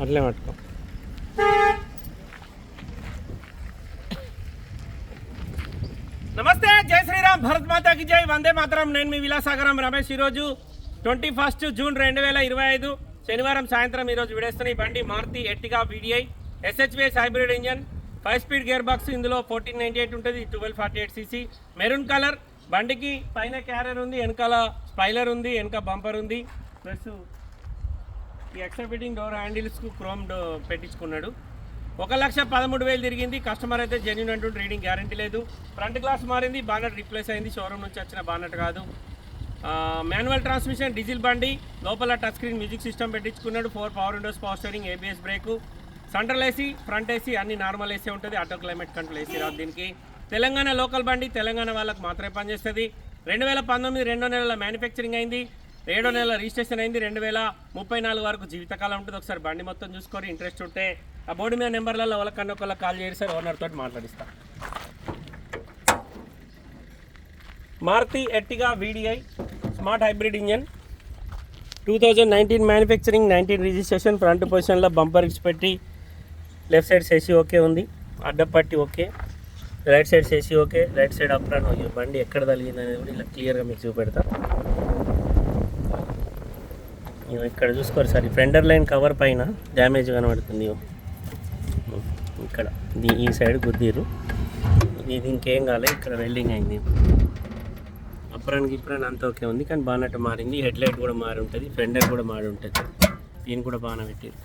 అట్లే పట్టుకో. నమస్తే జై శ్రీరామ్ భరత్ మాతాకి జై. వందే మాతరం. నేను మీ విలాసాగరం రమేష్ ఈరోజు ట్వంటీ ఫస్ట్ జూన్ రెండు వేల ఇరవై ఐదు శనివారం సాయంత్రం ఈరోజు విడేస్తున్న ఈ బండి Maruti Ertiga VDI SHVS hybrid engine five speed gear box ఇందులో ఫోర్టీన్ నైంటీ ఎయిట్ ఉంటుంది twelve forty eight CC maroon colour బండికి పైన క్యారియర్ ఉంది వెనకాల స్పైలర్ ఉంది వెనక బంపర్ ఉంది ప్లస్ ఈ ఎక్స్ట్రా ఫిట్టింగ్ డోర్ హ్యాండిల్స్కు క్రోమ్ డో పెట్టించుకున్నాడు. ఒక లక్ష పదమూడు వేలు తిరిగింది. కస్టమర్ అయితే జెన్యున్ అంటూ రీడింగ్ గ్యారంటీ లేదు. ఫ్రంట్ గ్లాస్ మారింది. బానట్ రీప్లేస్ అయింది. షోరూమ్ నుంచి వచ్చిన బానట్ కాదు. మాన్యువల్ ట్రాన్స్మిషన్ డీజిల్ బండి లోపల touch screen music system పెట్టించుకున్నాడు. Four power windows power steering ABS brake. Central AC front AC అన్ని నార్మల్ ఏసీ ఉంటుంది. ఆటో క్లైమేట్ కంట్రోల్ ఏసీ రాదు దీనికి. తెలంగాణ లోకల్ బండి తెలంగాణ వాళ్ళకి మాత్రమే పనిచేస్తుంది. రెండు వేల పంతొమ్మిది రెండో నెలల మ్యానుఫ్యాక్చరింగ్ అయింది. ఏడో నెల రిజిస్ట్రేషన్ అయింది. రెండు వేల ముప్పై నాలుగు వరకు జీవితకాలం ఉంటుంది. ఒకసారి బండి మొత్తం చూసుకొని ఇంట్రెస్ట్ ఉంటే ఆ బోర్డు మీద నెంబర్లలో వాళ్ళకన్నా ఒకళ్ళ కాల్ చేయండి సార్. ఓనర్ తోటి మాట్లాడిస్తా. Maruti Ertiga VDI smart hybrid engine two thousand nineteen manufacturing nineteen registration front పొజిషన్లో బంపర్ పెట్టి లెఫ్ట్ సైడ్ సేసి ఓకే ఉంది. అడ్డపట్టి ఓకే రైట్ సైడ్ సేసి okay right side apron okay బండి ఎక్కడ తగిలింది అనేది కూడా ఇలా క్లియర్గా మీకు చూపెడతా. ఇక్కడ చూసుకోరు సార్ ఈ ఫెండర్ లైన్ కవర్ పైన డ్యామేజ్ కనబడుతుంది ఇక్కడ దీ- ఈ సైడ్ గుద్దీరు ఇది ఇంకేం కాలే ఇక్కడ వెల్డింగ్ అయింది. అప్రాన్ గిప్రాన్ అంతా ఓకే ఉంది కానీ బాగానట్టు మారింది. హెడ్ లైట్ కూడా మారి ఉంటుంది ఫెండర్ కూడా మారి ఉంటుంది. దీన్ని కూడా బాగానే పెట్టారు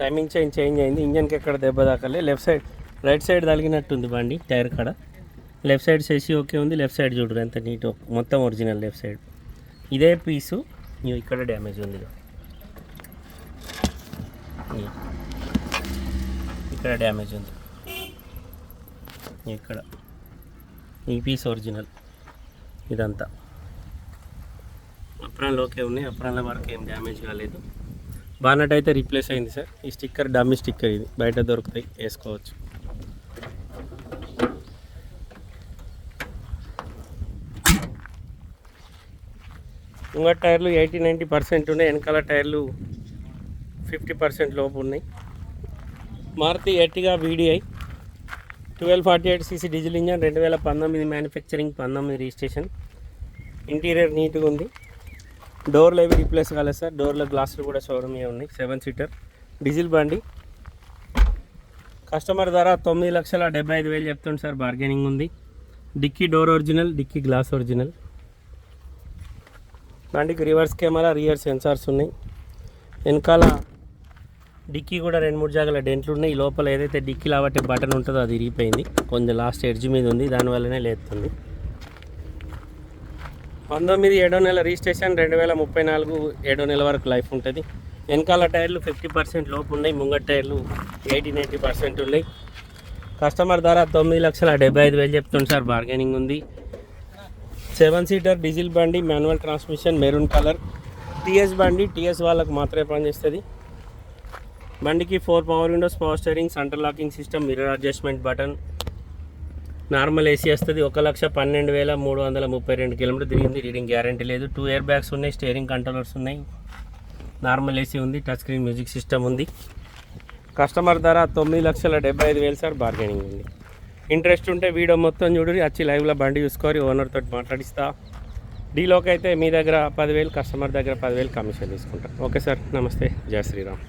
టైమింగ్ చైన్ చేంజ్ అయింది. ఇంజన్కి ఎక్కడ దెబ్బ తాకలే. లెఫ్ట్ సైడ్ రైట్ సైడ్ తగిలినట్టుంది బండి టైర్ కాడ. లెఫ్ట్ సైడ్ చేసి ఓకే ఉంది లెఫ్ట్ సైడ్ చూడరు ఎంత నీట్ మొత్తం ఒరిజినల్ లెఫ్ట్ సైడ్ ఇదే పీసు ఇక్కడ డ్యామేజ్ ఉంది ఇక్కడ డ్యామేజ్ ఉంది. ఇక్కడ. ఈ పీస్ ఒరిజినల్. ఇదంతా. అప్రాన్లోకే ఉన్నాయి. అప్రాన్ల వరకు ఏం డ్యామేజ్ కాలేదు. బానట్ అయితే రీప్లేస్ అయింది సార్. ఈ స్టిక్కర్ డమ్మీ స్టిక్కర్ ఇది. బయట దొరుకుతాయి. వేసుకోవచ్చు. ఇంకా టైర్లు ఎయిటీ నైంటీ పర్సెంట్ ఉన్నాయి వెనకాల టైర్లు ఫిఫ్టీ పర్సెంట్ లోపు ఉన్నాయి. Maruti Ertiga VDI twelve forty eight CC diesel engine రెండు వేల పంతొమ్మిది మ్యానుఫ్యాక్చరింగ్ పంతొమ్మిది రిజిస్ట్రేషన్. ఇంటీరియర్ నీట్గా ఉంది. డోర్లు ఏవి రీప్లేస్ కాలేదు సార్. డోర్ల గ్లాసులు కూడా షోరూమే ఉన్నాయి. సెవెన్ సీటర్ డీజిల్ బండి. కస్టమర్ ధర తొమ్మిది లక్షల డెబ్బై ఐదు వేలు చెప్తుంది సార్. బార్గెనింగ్ ఉంది. Dickey door original dickey glass original. దానికి రివర్స్ కెమెరా రియర్ సెన్సార్స్ ఉన్నాయి. వెనకాల డిక్కీ కూడా రెండు మూడు జాగాల డెంట్లు ఉన్నాయి. లోపల ఏదైతే డిక్కీ లాబట్టే బటన్ ఉంటుందో అది ఇరిగిపోయింది. కొంచెం లాస్ట్ ఎడ్జ్ మీద ఉంది. దానివల్లనే లేస్తుంది పంతొమ్మిది ఏడో నెల రిజిస్ట్రేషన్ రెండు వేల ముప్పై నాలుగు ఏడో నెల వరకు లైఫ్ ఉంటుంది. వెనకాల టైర్లు ఫిఫ్టీ పర్సెంట్ లోపు ఉన్నాయి. ముంగట టైర్లు ఎయిటీ నైంటీ పర్సెంట్ ఉన్నాయి. కస్టమర్ ధర తొమ్మిది లక్షల డెబ్బై ఐదు వేలు చెప్తుంది సార్. బార్గెనింగ్ ఉంది. సెవెన్ సీటర్ డీజిల్ బండి manual transmission maroon colour. TS బండి టీఎస్ వాళ్ళకు మాత్రమే పనిచేస్తుంది. బండికి four power windows power steering centre locking system mirror adjustment button. Normal AC వస్తుంది. ఒక లక్ష పన్నెండు వేల మూడు వందల ముప్పై రెండు కిలోమీటర్ తిరిగింది. రీడింగ్ గ్యారంటీ లేదు. టూ ఇయర్ బ్యాగ్స్ ఉన్నాయి. స్టీరింగ్ కంట్రోలర్స్ ఉన్నాయి. నార్మల్ ఏసీ ఉంది. టచ్ స్క్రీన్ మ్యూజిక్ సిస్టమ్ ఉంది. కస్టమర్ ధర తొమ్మిది లక్షల డెబ్బై ఐదు వేలు సార్. బార్గెనింగ్ ఉంది. ఇంట్రెస్ట్ ఉంటే వీడియో మొత్తం చూడరి వచ్చి లైవ్లో బండి చూసుకొని ఓనర్ తోటి మాట్లాడిస్తా. డీలోకి అయితే మీ దగ్గర పదివేలు కస్టమర్ దగ్గర పదివేలు కమిషన్ తీసుకుంటాం. ఓకే సార్ నమస్తే. జయ శ్రీరామ్.